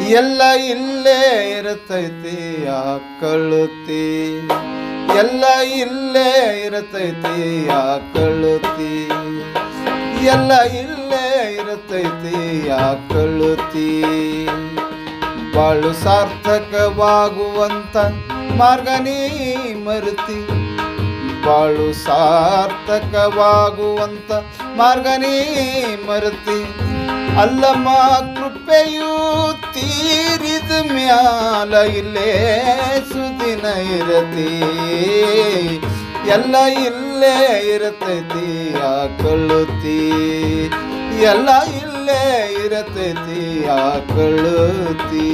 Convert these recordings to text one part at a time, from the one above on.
ಎಲ್ಲ ಇಲ್ಲೇ ಇರತೈತಿ ಆಕಳುತಿ ಎಲ್ಲ ಇಲ್ಲೇ ಇರತೈತಿ ಆಕಳುತಿ ಎಲ್ಲ ಇಲ್ಲೇ ಇರತೈತಿ ಆಕಳುತಿ ಬಾಳು ಸಾರ್ಥಕವಾಗುವಂತ ಮಾರ್ಗನೇ ಮರುತಿ. ಬಾಳು ಸಾರ್ಥಕವಾಗುವಂತ ಮಾರ್ಗನೇ ಮರುತಿ. ಅಲ್ಲಮ್ಮ ಕೃಪೆಯು ತೀರಿದ ಮ್ಯಾಲ ಇಲ್ಲೇ ಸುದಿನ ಇರತಿ. ಎಲ್ಲ ಇಲ್ಲೇ ಇರತೈತಿ ಆಕಳುತಿ ಎಲ್ಲ ಇಲ್ಲೇ ಇರತೈತಿ ಆಕಳುತಿ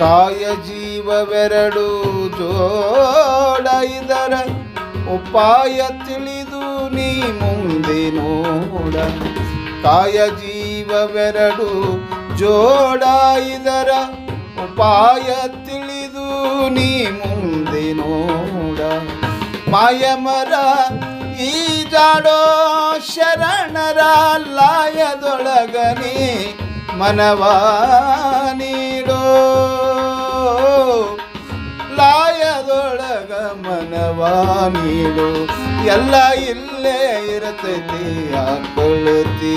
ಕಾಯ ಜೀವವೆರಡು ಜೋಡ ಇದರ ಉಪಾಯ ತಿಳಿದು ನೀ ಮುಂದೆ ನೋಡ. ಕಾಯ ಜೀವವೆರಡು ಜೋಡ ಇದರ ಉಪಾಯ ತಿಳಿದು ನೀ ಮುಂದೆ ನೋಡ. ಮಾಯಮರ ಈ ಜಾಡೋ ಶರಣರ ಲಾಯದೊಳಗನೇ ಮನವ ನೀಡೋ. ಮನವ ನೀಡು. ಎಲ್ಲ ಇಲ್ಲೇ ಇರತೈತಿ ಯಾಕೊಳ್ಳುತ್ತಿ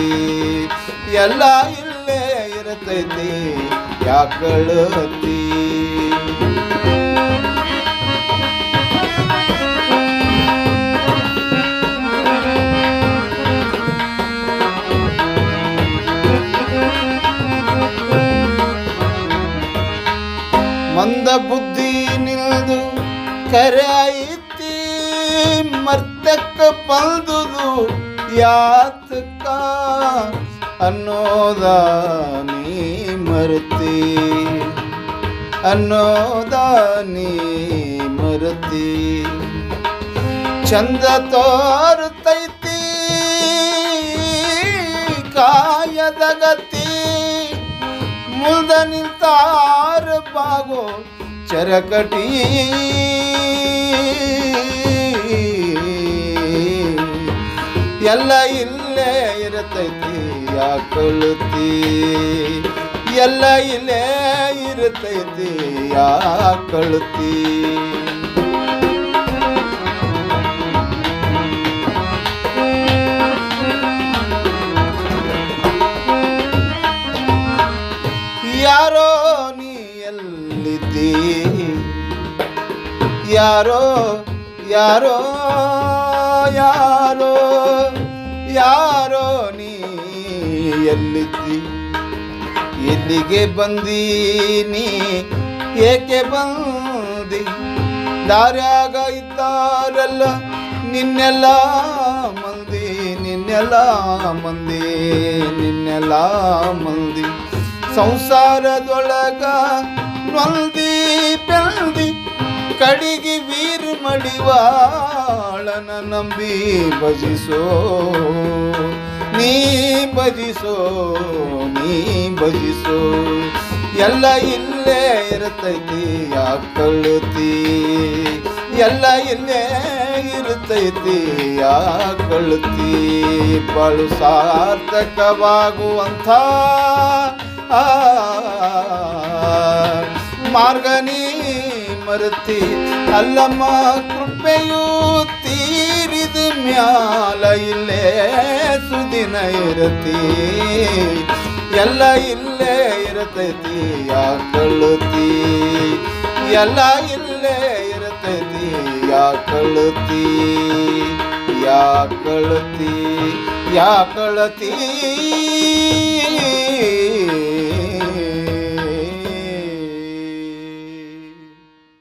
ಎಲ್ಲ ಇಲ್ಲೇ ಇರತೈತಿ ಯಾಕೊಳ್ಳುತ್ತಿ ಮಂದ ಬುದ್ಧಿ ನಿಲ್ದು ಕರೆ ಐತಿ ಮರ್ತಕ್ಕ ಪಲ್ದುದು ಯಾತಕ ಅನ್ನೋದ ನೀ ಮರುತಿ? ಅನ್ನೋದ ನೀ ಮರುತಿ? ಚಂದ ತೋರುತೈತಿ ಕಾಯದ ಗತಿ? ಮುಲ್ದ ನಿಂತಾರ ಬಾಗೋ ಚರಕಟಿ? ಎಲ್ಲ ಇಲ್ಲೇ ಇರತೈತಿ ಯಾಕೊಳುತ್ತಿ ಎಲ್ಲ ಇಲ್ಲೇ ಇರತೈತಿ ಯಾಕೊಳುತ್ತಿ ಯಾರೋ ನೀ ಎಲ್ಲಿದ್ದಿ ಯಾರೋ ಯಾರೋ ಯಾರೋ ಯಾರೋ ನೀ ಎಲ್ಲಿದ್ದಿ? ಎಲ್ಲಿಗೆ ಬಂದೀನಿ ಏಕೆ ಬಂದಿ? ದಾರ್ಯಾಗ ಇದ್ದಾರಲ್ಲ, ನಿನ್ನೆಲ್ಲ ಮಂದಿ ನಿನ್ನೆಲ್ಲ ಮಂದಿ ನಿನ್ನೆಲ್ಲ ಮಂದಿ. ಸಂಸಾರದೊಳಗ ನೊಲ್ದಿ ಬೆಳ್ದಿ, ಕಡಿಗೆ ಮಡಿವಾಳನ ನಂಬಿ ಭಜಿಸೋ, ನೀ ಭಜಿಸೋ ನೀ ಭಜಿಸೋ. ಎಲ್ಲ ಇಲ್ಲೇ ಇರುತ್ತೈತಿ ಯಾಕಳುತಿ ಎಲ್ಲ ಇಲ್ಲೇ ಇರ್ತೈತಿ ಯಾಕಳುತಿ ಬಾಳು ಸಾರ್ಥಕವಾಗುವಂಥ ಮಾರ್ಗ ನೀ ಮರುತಿ. ಅಲ್ಲಮ್ಮ ಕೃಪೆಯು ತೀರಿದ ಮ್ಯಾಲ ಇಲ್ಲೇ ಸುದಿನ ಇರತಿ ಎಲ್ಲ ಇಲ್ಲೇ ಇರತೈತಿ ಯಾಕಳುತಿ ಎಲ್ಲ ಇಲ್ಲೇ ಇರತೈತಿ ಯಾಕಳುತಿ ಯಾಕಳುತಿ ಯಾಕಳತಿ